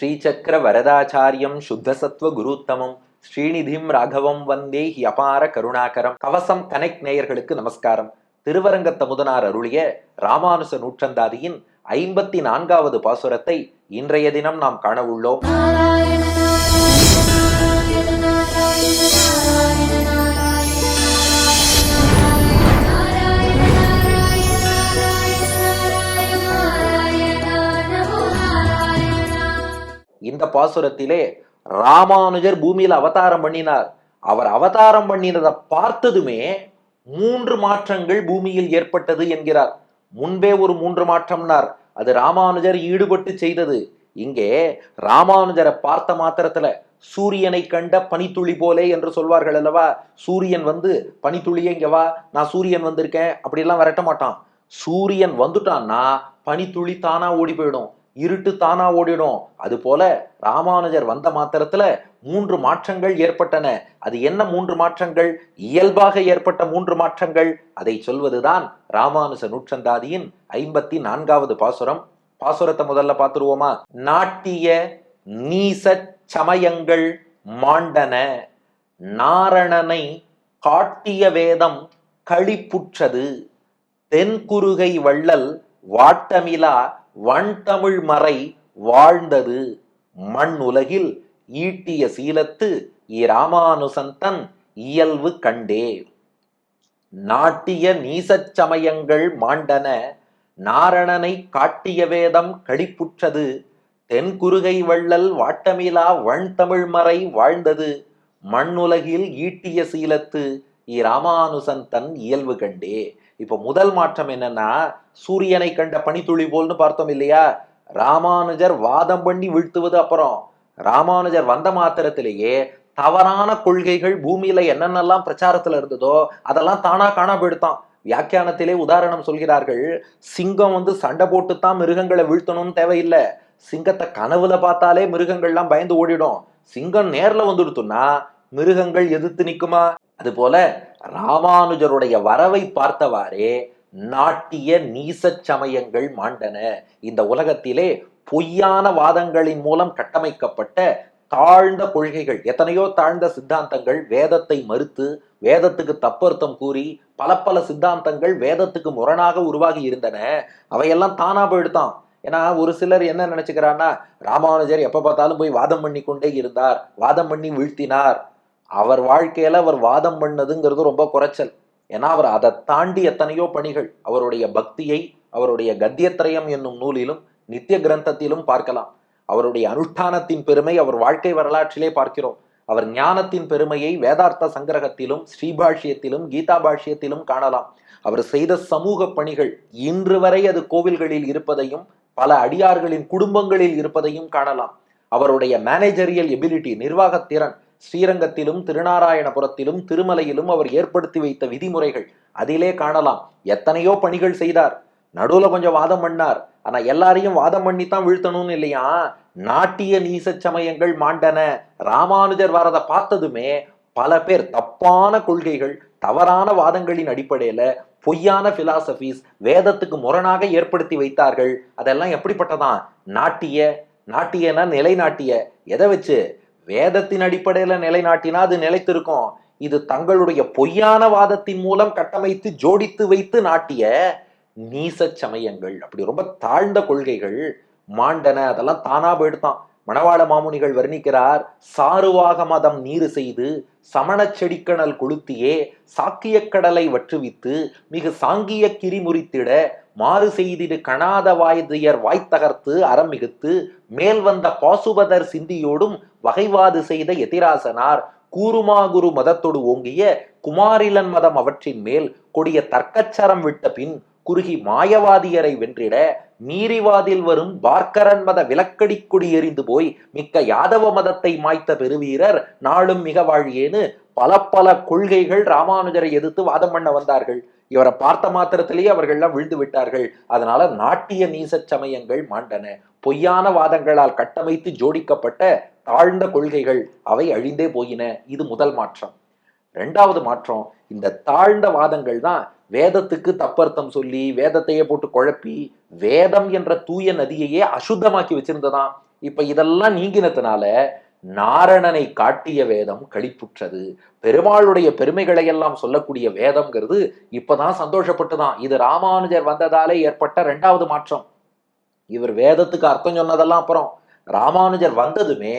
ஸ்ரீசக்கர வரதாச்சாரியம் சுத்தசத்வ குருத்தமம். ஸ்ரீநிதிம் ராகவம் வந்தே he அபார கருணாகரம். கவசம் connect நேயர்களுக்கு நமஸ்காரம். திருவரங்கத்த முதனார் அருளிய ராமானுச நூற்றந்தாதியின் ஐம்பத்தி நான்காவது பாசுரத்தை இன்றைய தினம் நாம் காண உள்ளோம். இந்த பாசுரத்திலே ராமானுஜர் பூமியில் அவதாரம் பண்ணினார். அவர் அவதாரம் பண்ணினதை பார்த்ததுமே மூன்று மாற்றங்கள் பூமியில் ஏற்பட்டது என்கிறார். முன்பே ஒரு மூன்று மாற்றம்னார். அது ராமானுஜர் ஈடுபட்டு செய்தது. இங்கே ராமானுஜரை பார்த்த மாத்திரத்துல சூரியனை கண்ட பனித்துளி போலே என்று சொல்வார்கள் அல்லவா? சூரியன் வந்து பனித்துளியே இங்க வா நான் சூரியன் வந்திருக்கேன். அப்படிலாம் விரட்ட மாட்டான். சூரியன் வந்துட்டான்னா பனித்துளி தானா ஓடி போயிடும். இருட்டு தானா ஓடிடும். அது போல ராமானுஜர் வந்த மாத்திரத்துல மூன்று மாற்றங்கள் ஏற்பட்டன. அது என்ன மூன்று மாற்றங்கள்? இயல்பாக ஏற்பட்ட மூன்று மாற்றங்கள். அதை சொல்வதுதான் ராமானுஜ நூற்றந்தாதியின் ஐம்பத்தி நான்காவது பாசுரம். பாசுரத்தை முதல்ல பார்த்துருவோமா? நாட்டிய நீச சமயங்கள் மாண்டன. நாரணனை காட்டிய வேதம் களிப்புற்றது. தென்குருகை வள்ளல் வாட்டமிலா வண்தமிழ் மறை வாழ்ந்தது மண் உலகில் ஈட்டிய சீலத்து இராமானுசந்தன் இயல்பு கண்டே. நாட்டிய நீசச் சமயங்கள் மாண்டன நாரணனை காட்டிய வேதம் களிப்புற்றது தென்குறுகை வள்ளல் வாட்டமிலா வண்தமிழ் மறை வாழ்ந்தது மண்ணுலகில் ஈட்டிய சீலத்து இராமானுசன் தன் இயல்பு கண்டே. இப்போ முதல் மாற்றம் என்னன்னா சூரியனை கண்ட பனித்துளி போல்னு பார்த்தோம் இல்லையா? ராமானுஜர் வாதம் பண்ணி வீழ்த்துவது அப்புறம். ராமானுஜர் வந்த மாத்திரத்திலேயே தவறான கொள்கைகள் பூமியில என்னென்னலாம் பிரச்சாரத்துல இருந்ததோ அதெல்லாம் தானா காணா போயிடுத்தான். வியாக்கியானத்திலே உதாரணம் சொல்கிறார்கள் சிங்கம் வந்து சண்டை போட்டுத்தான் மிருகங்களை வீழ்த்தணும்னு தேவையில்லை. சிங்கத்தை கனவுல பார்த்தாலே மிருகங்கள்லாம் பயந்து ஓடிடும். சிங்கம் நேர்ல வந்துடுத்துன்னா மிருகங்கள் எதிர்த்து நிற்குமா அது போல ராமானுஜருடைய வரவை பார்த்தவாறே நாட்டிய நீச சமயங்கள் மாண்டன. இந்த உலகத்திலே பொய்யான வாதங்களின் மூலம் கட்டமைக்கப்பட்ட தாழ்ந்த கொள்கைகள் எத்தனையோ தாழ்ந்த சித்தாந்தங்கள் வேதத்தை மறுத்து வேதத்துக்கு தப்பர்த்தம் கூறி பல பல சித்தாந்தங்கள் வேதத்துக்கு முரணாக உருவாகி இருந்தன. அவையெல்லாம் தானா போயிடுதான். ஏன்னா ஒரு சிலர் என்ன நினைச்சுக்கிறான்னா ராமானுஜர் எப்ப பார்த்தாலும் போய் வாதம் பண்ணி கொண்டே இருந்தார் வாதம் பண்ணி வீழ்த்தினார். அவர் வாழ்க்கையில் அவர் வாதம் பண்ணதுங்கிறது ரொம்ப குறைச்சல். ஏன்னா அவர் அதை தாண்டி எத்தனையோ பணிகள் அவருடைய பக்தியை அவருடைய கத்தியத்திரயம் என்னும் நூலிலும் நித்திய கிரந்தத்திலும் பார்க்கலாம். அவருடைய அனுஷ்டானத்தின் பெருமை அவர் வாழ்க்கை வரலாற்றிலே பார்க்கிறோம். அவர் ஞானத்தின் பெருமையை வேதார்த்த சங்கிரகத்திலும் ஸ்ரீபாஷ்யத்திலும் கீதா பாஷ்யத்திலும் காணலாம். அவர் செய்த சமூக பணிகள் இன்று வரை அது கோவில்களில் இருப்பதையும் பல அடியார்களின் குடும்பங்களில் இருப்பதையும் காணலாம். அவருடைய மேனேஜரியல் எபிலிட்டி நிர்வாகத்திறன் ஸ்ரீரங்கத்திலும் திருநாராயணபுரத்திலும் திருமலையிலும் அவர் ஏற்படுத்தி வைத்த விதிமுறைகள் அதிலே காணலாம். எத்தனையோ பணிகள் செய்தார். நடுவில் கொஞ்சம் வாதம் பண்ணார். ஆனால் எல்லாரையும் வாதம் பண்ணி தான் வீழ்த்தணும்னு இல்லையா? நாட்டிய நீச சமயங்கள் மாண்டன. ராமானுஜர் வரதை பார்த்ததுமே பல பேர் தப்பான கொள்கைகள் தவறான வாதங்களின் அடிப்படையில் பொய்யான பிலாசபிஸ் வேதத்துக்கு முரணாக ஏற்படுத்தி வைத்தார்கள். அதெல்லாம் எப்படிப்பட்டதான்? நாட்டிய நாட்டியனா நிலைநாட்டிய. எதை வச்சு? வேதத்தின் அடிப்படையில நிலைநாட்டினா அது நிலைத்திருக்கும். இது தங்களுடைய பொய்யான வாதத்தின் மூலம் கட்டமைத்து ஜோடித்து வைத்து நாட்டிய நீச சமயங்கள். அப்படி ரொம்ப தாழ்ந்த கொள்கைகள் மாண்டன அதெல்லாம் தானா போயிடுதான். மணவாள மாமுனிகள் வர்ணிக்கிறார் சாருவாக மதம் நீரு செய்து சமண செடிக்கணல் கொளுத்தியே சாக்கிய கடலை வற்றுவித்து மிகு சாங்கிய கிரிமுறித்திட மாறு செய்திடு கணாத வாய்தியர் வாய்த்தகர்த்து அறம் மிகுத்து மேல் வந்த பாசுபதர் சிந்தியோடும் வகைவாது செய்த எதிராசனார் கூறுமாகுரு மதத்தொடு ஓங்கிய குமாரிலன் மதம் அவற்றின் மேல் கொடிய தர்க்கச்சரம் விட்ட பின் குறுகி மாயவாதியரை வென்றிட நீரிவாதில் வரும் பார்க்கரன் மத விலக்கடி கொடி எறிந்து போய் மிக்க யாதவ மதத்தை மாய்த்த பெருவீரர் நாளும் மிக வாழியேன்னு பல பல கொள்கைகள் ராமானுஜரை எதிர்த்து வாதம் பண்ண வந்தார்கள். இவரை பார்த்த மாத்திரத்திலேயே அவர்கள்லாம் விழுந்து விட்டார்கள். அதனால நாட்டிய நீச சமயங்கள் மாண்டன. பொய்யான வாதங்களால் கட்டமைத்து ஜோடிக்கப்பட்ட தாழ்ந்த கொள்கைகள் அவை அழிந்தே போயின. இது முதல் மாற்றம். ரெண்டாவது மாற்றம் இந்த தாழ்ந்த வாதங்கள் தான் வேதத்துக்கு தப்பர்த்தம் சொல்லி வேதத்தையே போட்டு குழப்பி வேதம் என்ற தூய நதியையே அசுத்தமாக்கி வச்சிருந்ததாம். இப்ப இதெல்லாம் நீங்கினதுனால நாரணனை காட்டிய வேதம் கழிப்புற்றது. பெருமாளுடைய பெருமைகளை எல்லாம் சொல்லக்கூடிய வேதம்ங்கிறது இப்பதான் சந்தோஷப்பட்டுதான். இது ராமானுஜர் வந்ததாலே ஏற்பட்ட ரெண்டாவது மாற்றம். இவர் வேதத்துக்கு அர்த்தம் சொன்னதெல்லாம் அப்புறம் ராமானுஜர் வந்ததுமே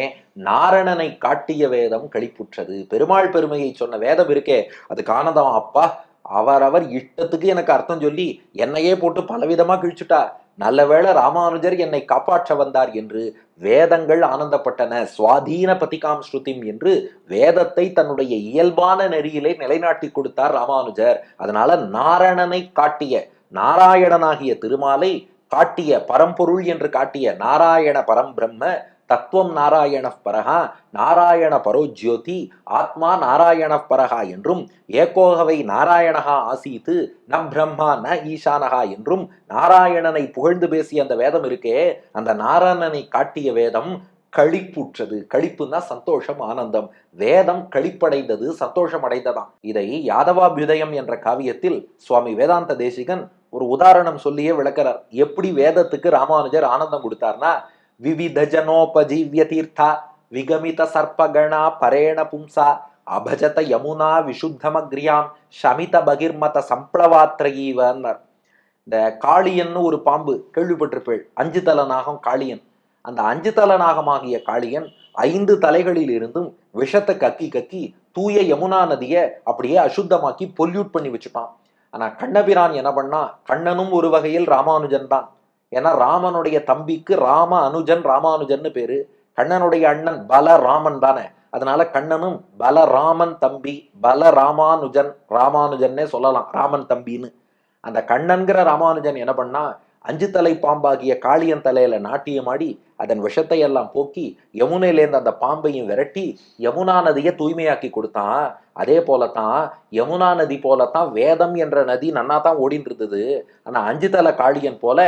நாரணனை காட்டிய வேதம் கழிப்புற்றது. பெருமாள் பெருமையை சொன்ன வேதம் இருக்கே. அது ஆனந்தம் அப்பா அவரவர் இஷ்டத்துக்கு எனக்கு அர்த்தம் சொல்லி என்னையே போட்டு பலவிதமா கிழிச்சுட்டா. நல்லவேளை ராமானுஜர் என்னை காப்பாற்ற வந்தார் என்று வேதங்கள் ஆனந்தப்பட்டன. சுவாதீன பதிகாம் ஸ்ருதிம் என்று வேதத்தை தன்னுடைய இயல்பான நெறியிலே நிலைநாட்டி கொடுத்தார் ராமானுஜர். அதனால நாரணனை காட்டிய நாராயணனாகிய திருமாலை காட்டிய பரம்பொருள் என்று காட்டிய நாராயண பரம்பிரம்ம தத்துவம் நாராயண பரகா நாராயண பரோஜ்யோதி ஆத்மா நாராயண பரகா என்றும் ஏகோகவை நாராயணகா ஆசீத்து ந பிரம்மா ந ஈசானகா என்றும் நாராயணனை புகழ்ந்து பேசிய அந்த வேதம் இருக்கே அந்த நாராயணனை காட்டிய வேதம் கழிப்புற்றது களிப்புன்னா சந்தோஷம் ஆனந்தம். வேதம் களிப்படைந்தது சந்தோஷம் அடைந்ததாம். இதை யாதவாபியுதயம் என்ற காவியத்தில் சுவாமி வேதாந்த தேசிகன் ஒரு உதாரணம் சொல்லியே விளக்கிறார். எப்படி வேதத்துக்கு ராமானுஜர் ஆனந்தம் கொடுத்தார்னா விவித ஜனோபஜீவிய தீர்த்தா விகமித சர்ப்பகணா பரேண பும்சா அபஜத யமுனா விஷுத்தமக்ரியாம் ஷமித பகிர்மத சம்ப்ளவாத்ரயீவன்னர். இந்த காளியன்னு ஒரு பாம்பு கேள்விப்பட்டிருப்பேள் அஞ்சு தல நாகம் காளியன். அந்த அஞ்சு தல நாகமாகிய காளியன் ஐந்து தலைகளில் இருந்தும் விஷத்தை கக்கி கக்கி தூய யமுனா நதியை அப்படியே அசுத்தமாக்கி பொல்யூட் பண்ணி வச்சுட்டான் ஆனால் கண்ணபிரான் என்ன பண்ணா கண்ணனும் ஒரு வகையில் ராமானுஜன் தான். ஏன்னா ராமனுடைய தம்பிக்கு ராம அனுஜன் ராமானுஜன்னு பேரு. கண்ணனுடைய அண்ணன் பலராமன் தானே. அதனால கண்ணனும் பலராமன் தம்பி பலராமானுஜன் ராமானுஜன்னே சொல்லலாம் ராமன் தம்பின்னு. அந்த கண்ணன்கிற ராமானுஜன் என்ன பண்ணா அஞ்சு தலை பாம்பாகிய காளியன் தலையில நாட்டியமாடி அதன் விஷத்தை எல்லாம் போக்கி யமுனையிலேருந்து அந்த பாம்பையும் விரட்டி யமுனா நதியை தூய்மையாக்கி கொடுத்தான். அதே போலத்தான் யமுனா நதி போலத்தான் வேதம் என்ற நதி நன்னா தான் ஓடிட்டு இருந்தது அஞ்சு தலை காளியன் போல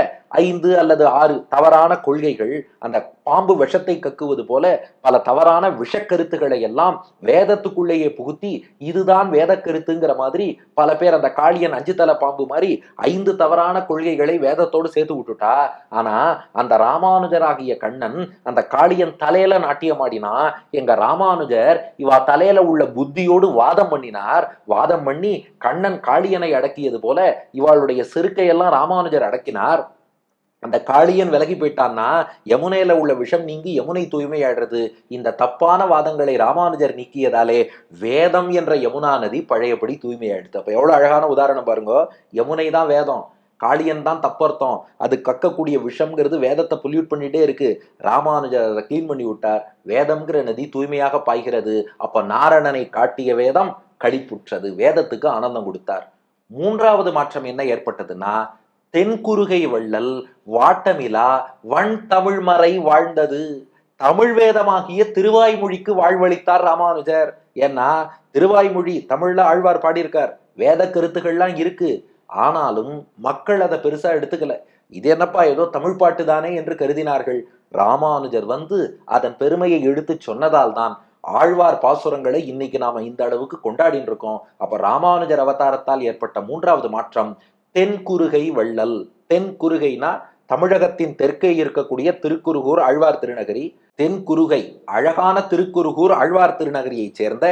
ஐந்து அல்லது ஆறு தவறான கொள்கைகள் அந்த பாம்பு விஷத்தை கக்குவது போல பல தவறான விஷக்கருத்துக்களை எல்லாம் வேதத்துக்குள்ளேயே புகுத்தி இதுதான் வேத கருத்துங்கிற மாதிரி பல பேர் அந்த காளியன் அஞ்சு தலை பாம்பு மாதிரி ஐந்து தவறான கொள்கைகளை வேதத்தோடு சேர்த்து விட்டுட்டா. ஆனா அந்த ராமானுஜராகிய கண்ணன் அந்த காளியன் தலையில நாட்டியமாடினா எங்க ராமானுஜர் இவா தலையில உள்ள புத்தியோடு வாதம் பண்ணினார். வாதம் பண்ணி கண்ணன் காளியனை அடக்கியது போல இவாளுடைய செருக்கையெல்லாம் ராமானுஜர் அடக்கினார். அந்த காளியன் விலகி போயிட்டான்னா யமுனையில உள்ள விஷம் நீங்கி யமுனை தூய்மையாடுறது இந்த தப்பான வாதங்களை ராமானுஜர் நீக்கியதாலே வேதம் என்ற யமுனா நதி பழையபடி தூய்மையாயிடுது. அப்ப எவ்வளவு அழகான உதாரணம் பாருங்க. யமுனை தான் வேதம். காளியன் தான் தப்பர்த்தம். அது கக்கக்கூடிய விஷம்ங்கிறது வேதத்தை பொல்யூட் பண்ணிட்டே இருக்கு. ராமானுஜர் அதை க்ளீன் பண்ணி விட்டார். வேதம்ங்கிற நதி தூய்மையாக பாய்கிறது. அப்ப நாரணனை காட்டிய வேதம் கழிப்புற்றது வேதத்துக்கு ஆனந்தம் கொடுத்தார். மூன்றாவது மாற்றம் என்ன ஏற்பட்டதுன்னா தென்குறுகை வள்ளல் வாட்டமிலா வன் தமிழ்மறை வாழ்ந்தது. தமிழ் வேதமாகிய திருவாய்மொழிக்கு வாழ்வளித்தார் ராமானுஜர். ஏன்னா திருவாய்மொழி தமிழ்ல ஆழ்வார் பாடியிருக்கார். வேத கருத்துக்கள்லாம் இருக்கு. ஆனாலும் மக்கள் அதை பெருசாக எடுத்துக்கல. இது என்னப்பா ஏதோ தமிழ் பாட்டு தானே என்று கருதினார்கள். ராமானுஜர் வந்து அதன் பெருமையை எடுத்து சொன்னதால் தான் ஆழ்வார் பாசுரங்களை இன்னைக்கு நாம இந்த அளவுக்கு கொண்டாடின்னு இருக்கோம். அப்ப ராமானுஜர் அவதாரத்தால் ஏற்பட்ட மூன்றாவது மாற்றம் தென்குறுகை வள்ளல். தென்குறுகைனா தமிழகத்தின் தெற்கே இருக்கக்கூடிய திருக்குறுகூர் ஆழ்வார் திருநகரி. தென்குறுகை அழகான திருக்குறுகூர் ஆழ்வார் திருநகரியைச் சேர்ந்த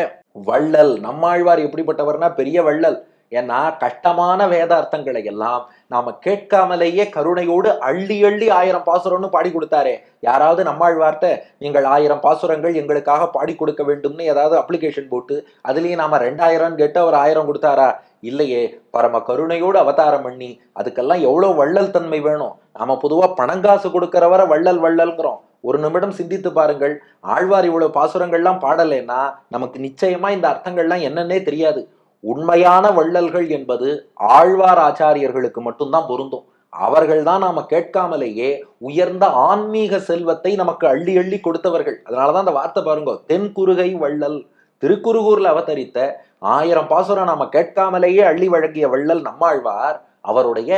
வள்ளல். நம்மாழ்வார் எப்படிப்பட்டவர்னா பெரிய வள்ளல். ஏன்னா கஷ்டமான வேத அர்த்தங்களை எல்லாம் நாம கேட்காமலேயே கருணையோடு அள்ளி அள்ளி ஆயிரம் பாசுரம்னு பாடி கொடுத்தாரே. யாராவது நம்மாழ்வார்ட்ட நீங்கள் ஆயிரம் பாசுரங்கள் எங்களுக்காக பாடி கொடுக்க வேண்டும்னு ஏதாவது அப்ளிகேஷன் போட்டு அதுலயும் நாம ரெண்டாயிரம் கேட்டு அவர் ஆயிரம் கொடுத்தாரா? இல்லையே. பரம கருணையோடு அவதாரம் பண்ணி அதுக்கெல்லாம் எவ்வளோ வள்ளல் தன்மை வேணும்? நாம பொதுவாக பணங்காசு கொடுக்கறவரை வள்ளல் வள்ளல்ங்கிறோம். ஒரு நிமிடம் சிந்தித்து பாருங்கள். ஆழ்வார் இவ்வளவு பாசுரங்கள்லாம் பாடலைன்னா நமக்கு நிச்சயமா இந்த அர்த்தங்கள்லாம் என்னன்னே தெரியாது. உண்மையான வள்ளல்கள் என்பது ஆழ்வார் ஆச்சாரியர்களுக்கு மட்டும்தான் பொருந்தும். அவர்கள் தான் நாம கேட்காமலேயே உயர்ந்த ஆன்மீக செல்வத்தை நமக்கு அள்ளி அள்ளி கொடுத்தவர்கள். அதனாலதான் அந்த வார்த்தை பாருங்க தென்குருகை வள்ளல். திருக்குறுகூர்ல அவதரித்த ஆயிரம் பாசுரம் நாம கேட்காமலேயே அள்ளி வழங்கிய வள்ளல் நம்மாழ்வார் அவருடைய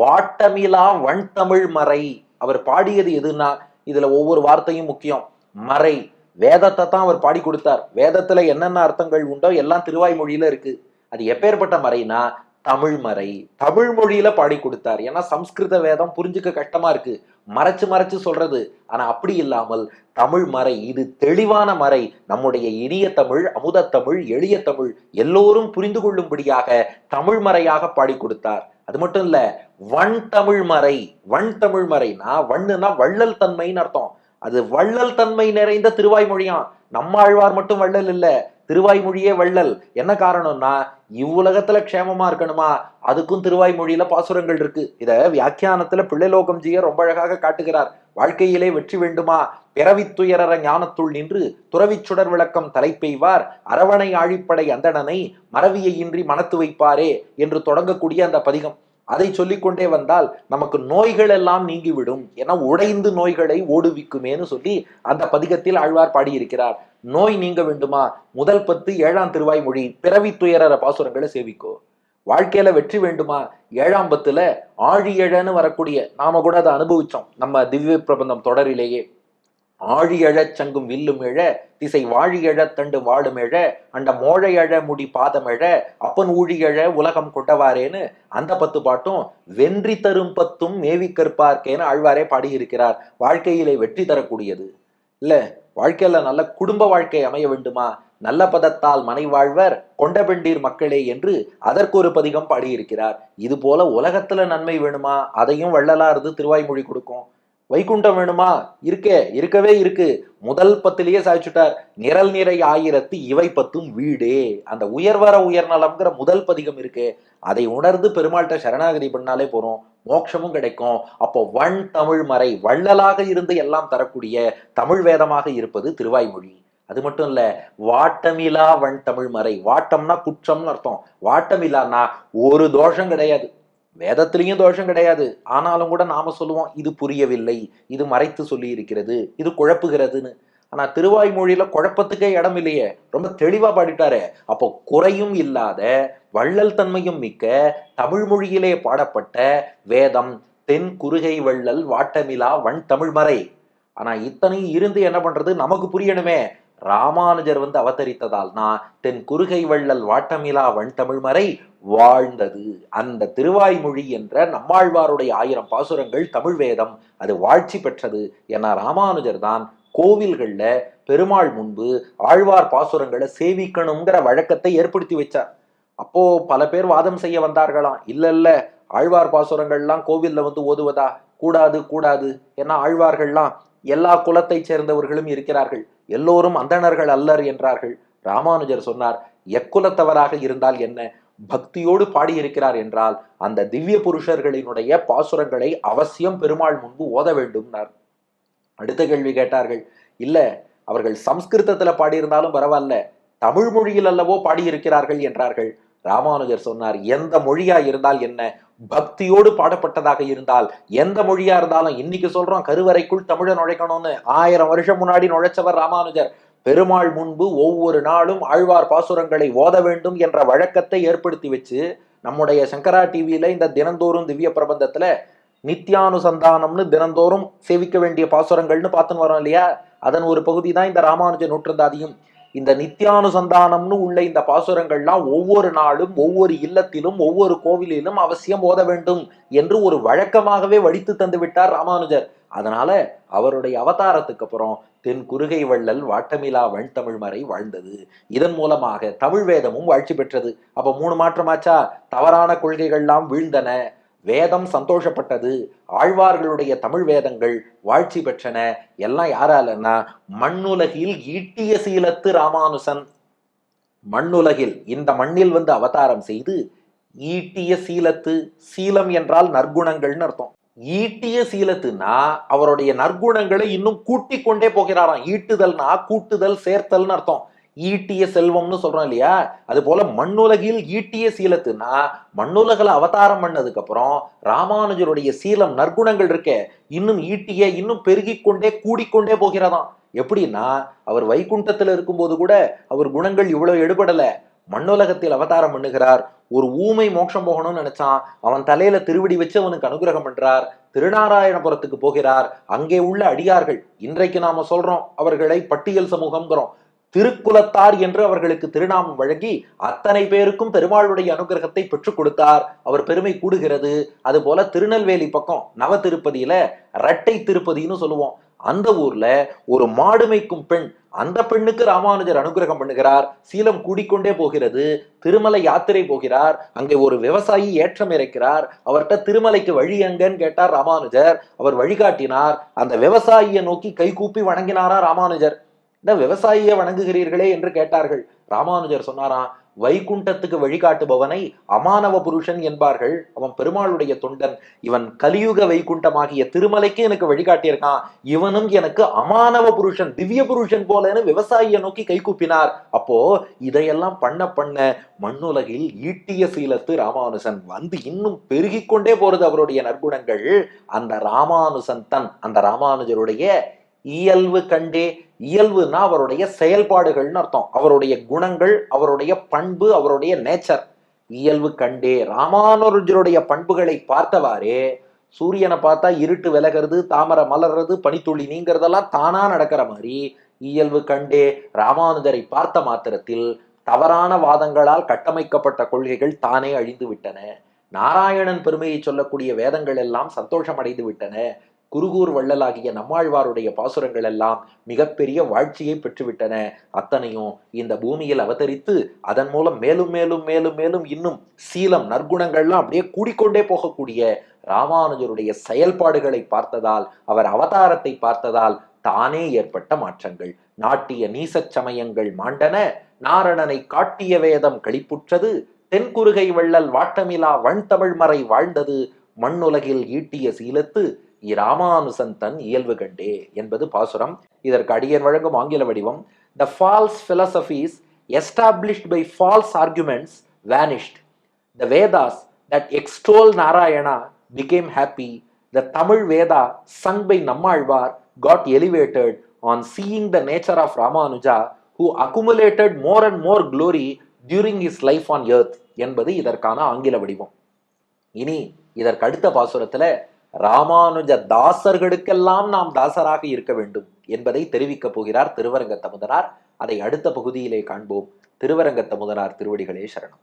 வாட்டமிலா வண்தமிழ் மறை அவர் பாடியது எதுன்னா இதுல ஒவ்வொரு வார்த்தையும் முக்கியம். மறை வேதத்தை தான் அவர் பாடி கொடுத்தார். வேதத்துல என்னென்ன அர்த்தங்கள் உண்டோ எல்லாம் திருவாய்மொழியில இருக்கு. அது எப்பேற்பட்ட மறைனா தமிழ் மறை. தமிழ் மொழியில பாடி கொடுத்தார். ஏன்னா சம்ஸ்கிருத வேதம் புரிஞ்சுக்க கஷ்டமா இருக்கு. மறைச்சு மறைச்சு சொல்றது. ஆனா அப்படி இல்லாமல் தமிழ் மறை இது தெளிவான மறை. நம்முடைய இனிய தமிழ் அமுத தமிழ் எளிய தமிழ் எல்லோரும் புரிந்து கொள்ளும்படியாக தமிழ் மறையாக பாடி கொடுத்தார். அது மட்டும் இல்ல வன் தமிழ் மறை. வன் தமிழ் மறைனா வண்ணுனா வள்ளல் தன்மைன்னு அர்த்தம். அது வள்ளல் தன்மை நிறைந்த திருவாய்மொழியாம் நம்மாழ்வார் மட்டும் வள்ளல் இல்லை. திருவாய்மொழியே வள்ளல். என்ன காரணம்னா இவ்வுலகத்துல க்ஷேமமா இருக்கணுமா? அதுக்கும் திருவாய்மொழியில பாசுரங்கள் இருக்கு. இத வியாக்கியானத்துல பிள்ளைலோகம்ஜிய ரொம்ப அழகாக காட்டுகிறார். வாழ்க்கையிலே வெற்றி வேண்டுமா? பிறவி துயரற ஞானத்துள் நின்று துறவிச் சுடர் விளக்கம் தலைப்பெய்வார். அரவணை ஆழிப்படை அந்தணனை மறவியை இன்றி மனத்து வைப்பாரே என்று தொடங்கக்கூடிய அந்த பதிகம். அதை சொல்லிக்கொண்டே வந்தால் நமக்கு நோய்கள் எல்லாம் நீங்கிவிடும். என உடைந்து நோய்களை ஓடுவிக்குமேன்னு சொல்லி அந்த பதிகத்தில் ஆழ்வார் பாடியிருக்கிறார். நோய் நீங்க வேண்டுமா? முதல் பத்து ஏழாம் திருவாய்மொழி பிறவி துயரற பாசுரங்களை சேவிக்கோ. வாழ்க்கையில வெற்றி வேண்டுமா? ஏழாம் பத்துல ஆழியழன்னு வரக்கூடிய நாம கூட அதை அனுபவிச்சோம். நம்ம திவ்ய பிரபந்தம் தொடரிலேயே. ஆழியழச் சங்கும் வில்லும் எழ திசை வாழியழத் தண்டு வாழும் எழ அண்ட மோழையழ முடி பாதம் எழ அப்பன் ஊழியழ உலகம் கொண்டவாரேன்னு அந்த பத்து பாட்டும் வென்றி தரும் பத்தும் மேவி கற்பார்க்கேன்னு ஆழ்வாரே பாடியிருக்கிறார். வாழ்க்கையிலே வெற்றி தரக்கூடியது. இல்ல வாழ்க்கையில நல்ல குடும்ப வாழ்க்கை அமைய வேண்டுமா? நல்ல பதத்தால் மனை வாழ்வர் கொண்ட பெண்டீர் மக்களே என்று அதற்கு ஒரு பதிகம் பாடியிருக்கிறார். இது போல உலகத்துல நன்மை வேணுமா? அதையும் வள்ளலா திருவாய்மொழி கொடுக்கும். வைகுண்டம் வேணுமா? இருக்கே இருக்கவே இருக்கு. முதல் பத்திலேயே சாய்ச்சுட்டார். நிரல் நிறை ஆயிரத்து இவை பத்தும் வீடே. அந்த உயர்வர உயர்நலம்ங்கிற முதல் பதிகம் இருக்கு. அதை உணர்ந்து பெருமாள்கிட்ட சரணாகதி பண்ணாலே போறோம். மோட்சமும் கிடைக்கும். அப்போ வன் தமிழ் மறை வள்ளலாக இருந்து எல்லாம் தரக்கூடிய தமிழ் வேதமாக இருப்பது திருவாய்மொழி. அது மட்டும் இல்ல வாட்டமிலா வன் தமிழ் மறை. வாட்டம்னா குற்றம்னு அர்த்தம். வாட்டமிலான்னா ஒரு தோஷம் கிடையாது. வேதத்திலையும் தோஷம் கிடையாது. ஆனாலும் கூட நாம சொல்லுவோம் இது புரியவில்லை. இது மறைத்து சொல்லி இருக்கிறது இது குழப்புகிறதுன்னு. ஆனா திருவாய்மொழியில குழப்பத்துக்கே இடம் இல்லையே. ரொம்ப தெளிவா பாடிட்டாரு. அப்போ குறையும் இல்லாத வள்ளல் தன்மையும் மிக்க தமிழ் மொழியிலே பாடப்பட்ட வேதம் தென் குறுகை வள்ளல் வாட்டமிலா வன் தமிழ் மறை. ஆனா இத்தனையும் இருந்து என்ன பண்றது? நமக்கு புரியணுமே. ராமானுஜர் வந்து அவதரித்ததால் நான் தென் குறுகை வள்ளல் வாட்டமிலா வண்தமிழ் மறை வாழ்ந்தது. அந்த திருவாய்மொழி என்ற நம்மாழ்வாருடைய ஆயிரம் பாசுரங்கள் தமிழ் வேதம் அது வாழ்ச்சி பெற்றது என ராமானுஜர் தான் கோவில்களில் பெருமாள் முன்பு ஆழ்வார் பாசுரங்களை சேவிக்கணுங்கிற வழக்கத்தை ஏற்படுத்தி வச்சார். அப்போ பல பேர் வாதம் செய்ய வந்தார்களாம். இல்ல இல்ல ஆழ்வார் பாசுரங்கள்லாம் கோவில்ல வந்து ஓதுவதா? கூடாது கூடாது ஏன்னா ஆழ்வார்கள்லாம் எல்லா குலத்தைச் சேர்ந்தவர்களும் இருக்கிறார்கள். எல்லோரும் அந்தணர்கள் அல்லர் என்றார்கள். ராமானுஜர் சொன்னார் எக்குலத்தவராக இருந்தால் என்ன? பக்தியோடு பாடியிருக்கிறார் என்றால் அந்த திவ்ய புருஷர்களினுடைய பாசுரங்களை அவசியம் பெருமாள் முன்பு ஓத வேண்டும்னார். அடுத்த கேள்வி கேட்டார்கள் இல்ல அவர்கள் சம்ஸ்கிருதத்துல பாடியிருந்தாலும் பரவாயில்ல தமிழ் மொழியில் அல்லவோ பாடியிருக்கிறார்கள் என்றார்கள். ராமானுஜர் சொன்னார் எந்த மொழியா இருந்தால் என்ன? பக்தியோடு பாடப்பட்டதாக இருந்தால் எந்த மொழியா இருந்தாலும் இன்னைக்கு சொல்றோம் கருவறைக்குள் தமிழை நுழைக்கணும்னு. ஆயிரம் வருஷம் முன்னாடி நுழைச்சவர் ராமானுஜர். பெருமாள் முன்பு ஒவ்வொரு நாளும் ஆழ்வார் பாசுரங்களை ஓத வேண்டும் என்ற வழக்கத்தை ஏற்படுத்தி வச்சு நம்முடைய சங்கரா டிவியில இந்த தினந்தோறும் திவ்ய பிரபந்தத்துல நித்யானுசந்தானம்னு தினந்தோறும் சேவிக்க வேண்டிய பாசுரங்கள்னு பார்த்துன்னு வரோம் இல்லையா? அதன் ஒரு பகுதி தான் இந்த ராமானுஜ நூற்றந்தாதியும் இந்த நித்யானுசந்தானம்னு உள்ள இந்த பாசுரங்கள்லாம் ஒவ்வொரு நாளும் ஒவ்வொரு இல்லத்திலும் ஒவ்வொரு கோவிலிலும் அவசியம் ஓத வேண்டும் என்று ஒரு வழக்கமாகவே வடித்து தந்து விட்டார் ராமானுஜர். அதனால அவருடைய அவதாரத்துக்கு அப்புறம் தென் குறுகை வள்ளல் வாட்டமிலா வன் தமிழ் மறை வாழ்ந்தது. இதன் மூலமாக தமிழ் வேதமும் வாழ்ச்சி பெற்றது. அப்ப மூணு மாற்றமாச்சா தவறான கொள்கைகள்லாம் வீழ்ந்தன. வேதம் சந்தோஷப்பட்டது ஆழ்வார்களுடைய தமிழ் வேதங்கள் வாழ்ச்சி பெற்றன எல்லாம் யாராலன்னா மண்ணுலகில் ஈட்டிய சீலத்து ராமானுசன். மண்ணுலகில் இந்த மண்ணில் வந்து அவதாரம் செய்து ஈட்டிய சீலத்து சீலம் என்றால் நற்குணங்கள்னு அர்த்தம். ஈட்டிய சீலத்துனா அவருடைய நற்குணங்களை இன்னும் கூட்டிக் கொண்டே போகிறாராம். ஈட்டுதல்னா கூட்டுதல் சேர்த்தல்னு அர்த்தம். ஈட்டிய செல்வம்னு சொல்றோம் இல்லையா? அது போல மண்ணுலகில் ஈட்டிய சீலத்துனா மண்ணுலகில் அவதாரம் பண்ணதுக்கு அப்புறம் ராமானுஜருடைய சீலம் நற்குணங்கள் இருக்கே இன்னும் ஈட்டிய இன்னும் பெருகிக்கொண்டே கூடிக்கொண்டே போகிறதாம். எப்படின்னா அவர் வைகுண்டத்துல இருக்கும்போது கூட அவர் குணங்கள் இவ்வளவு எடுபடல. மண்ணுலகத்தில் அவதாரம் பண்ணுகிறார். ஒரு ஊமை மோட்சம் போகணும்னு நினைச்சான். அவன் தலையில திருவடி வச்சு அவனுக்கு அனுகிரகம் பண்றார். திருநாராயணபுரத்துக்கு போகிறார். அங்கே உள்ள அடியார்கள் இன்றைக்கு நாம சொல்றோம் அவர்களை பட்டியல் சமூகம்ங்கிறோம். திருக்குலத்தார் என்று அவர்களுக்கு திருநாமம் வழங்கி அத்தனை பேருக்கும் பெருமாளுடைய அனுகிரகத்தை பெற்றுக் கொடுத்தார். அவர் பெருமை கூடுகிறது. அதுபோல திருநெல்வேலி பக்கம் நவ திருப்பதியில இரட்டை திருப்பதின்னு சொல்லுவோம். அந்த ஊர்ல ஒரு மாடுமைக்கும் பெண் அந்த பெண்ணுக்கு ராமானுஜர் அனுகிரகம் பண்ணுகிறார். சீலம் கூடிக்கொண்டே போகிறது. திருமலை யாத்திரை போகிறார். அங்கே ஒரு விவசாயி ஏற்றம் இறைக்கிறார். அவர்கிட்ட திருமலைக்கு வழி எங்கன்னு கேட்டார் ராமானுஜர். அவர் வழிகாட்டினார். அந்த விவசாயியை நோக்கி கைகூப்பி வணங்கினாரா ராமானுஜர். இந்த விவசாயியை வணங்குகிறீர்களே என்று கேட்டார்கள். ராமானுஜர் சொன்னாராம் வைகுண்டத்துக்கு வழிகாட்டுபவனை அமானவ புருஷன் என்பார்கள். அவன் பெருமாளுடைய தொண்டன் இவன் கலியுக வைகுண்டமாகிய திருமலைக்கு எனக்கு வழிகாட்டியிருக்கான். இவனும் எனக்கு அமானவ புருஷன் திவ்ய புருஷன் போலன்னு விவசாயியை நோக்கி கைகூப்பினார் அப்போ இதையெல்லாம் பண்ண பண்ண மண்ணுலகில் ஈட்டிய சீலத்து ராமானுசன் வந்து இன்னும் பெருகி கொண்டே போறது அவருடைய நற்குணங்கள். அந்த ராமானுசன் தன் அந்த ராமானுஜருடைய இயல்பு கண்டே இயல்புனா அவருடைய செயல்பாடுகள்னு அர்த்தம். அவருடைய குணங்கள் அவருடைய பண்பு அவருடைய நேச்சர். இயல்பு கண்டே ராமானுஜருடைய பண்புகளை பார்த்தவாறே சூரியனை பார்த்தா இருட்டு விலகிறது தாமரை மலர்றது பனித்துளி நீங்கிறதெல்லாம் தானா நடக்கிற மாதிரி இயல்பு கண்டே ராமானுஜரை பார்த்த மாத்திரத்தில் தவறான வாதங்களால் கட்டமைக்கப்பட்ட கொள்கைகள் தானே அழிந்து விட்டன. நாராயணன் பெருமையை சொல்லக்கூடிய வேதங்கள் எல்லாம் சந்தோஷமடைந்து விட்டன. குருகூர் வள்ளலாகிய நம்மாழ்வாருடைய பாசுரங்கள் எல்லாம் மிகப்பெரிய வாழ்ச்சியை பெற்றுவிட்டன. அத்தனையும் இந்த பூமியில் அவதரித்து அதன் மூலம் மேலும் மேலும் மேலும் மேலும் இன்னும் சீலம் நற்குணங்கள்லாம் அப்படியே கூடிக்கொண்டே போகக்கூடிய ராமானுஜருடைய செயல்பாடுகளை பார்த்ததால் அவர் அவதாரத்தை பார்த்ததால் தானே ஏற்பட்ட மாற்றங்கள். நாட்டிய நீசச் சமயங்கள் மாண்டன நாரணனை காட்டிய வேதம் களிப்புற்றது தென்குறுகை வள்ளல் வாட்டமிலா வண்தமிழ் மறை வாழ்ந்தது மண்ணுலகில் ஈட்டிய சீலத்து இராமானுசன் தன் இயல்பு கண்டே என்பது பாசுரம் இதற்கு அடியன் வழங்கும் ஆங்கில வடிவம் the false philosophies established by false arguments vanished the Vedas that extol Narayana became happy the Tamil Veda sung by Nammalvar got elevated on seeing the nature of Ramanuja who accumulated more and more glory during his life on earth என்பது இதற்கான ஆங்கில வடிவம் இனி இதற்கு அடுத்த பாசுரத்தில் ராமானுஜ தாசர்களுக்கெல்லாம் நாம் தாசராக இருக்க வேண்டும் என்பதை தெரிவிக்கப் போகிறார் திருவரங்க தமுதனார். அதை அடுத்த பகுதியிலே காண்போம். திருவரங்க தமுதனார் திருவடிகளே சரணம்.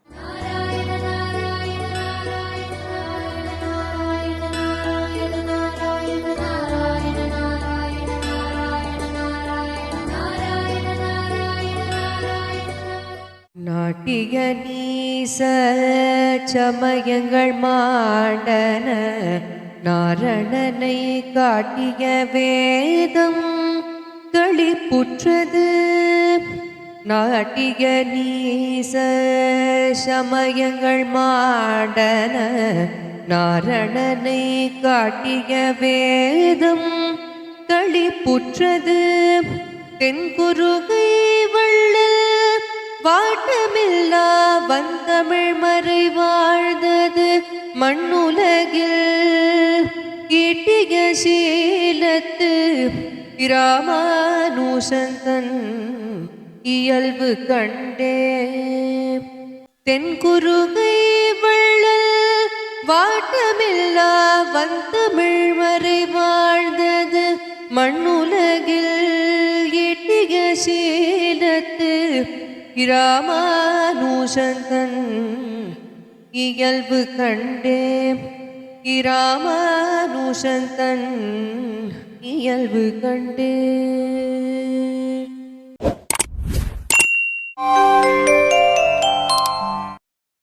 நாட்டிய நீச சமயங்கள் மாண்டன. நாரணனை காட்டிய வேதம் களிப்புற்றது நாட்டிய நீச சமயங்கள் மாடன நாரணனை காட்டிய வேதம் களிப்புற்றது தென்குருகை வாட்டமில்லா வந்தமிழ் மறை வாழ்ந்தது மண்ணுலகில். ஈட்டிய சீலத்து இராமானுசந்தன் இயல்பு கண்டே. தென்குருகை வள்ளல் வாட்டமில்லா வந்தமிழ் மறை வாழ்ந்தது மண்ணுலகில். எட்டிய சீலத்து இராமானுஷந்தன் இயல்பு கண்டே இராமானுஷந்தன் இயல்பு கண்டே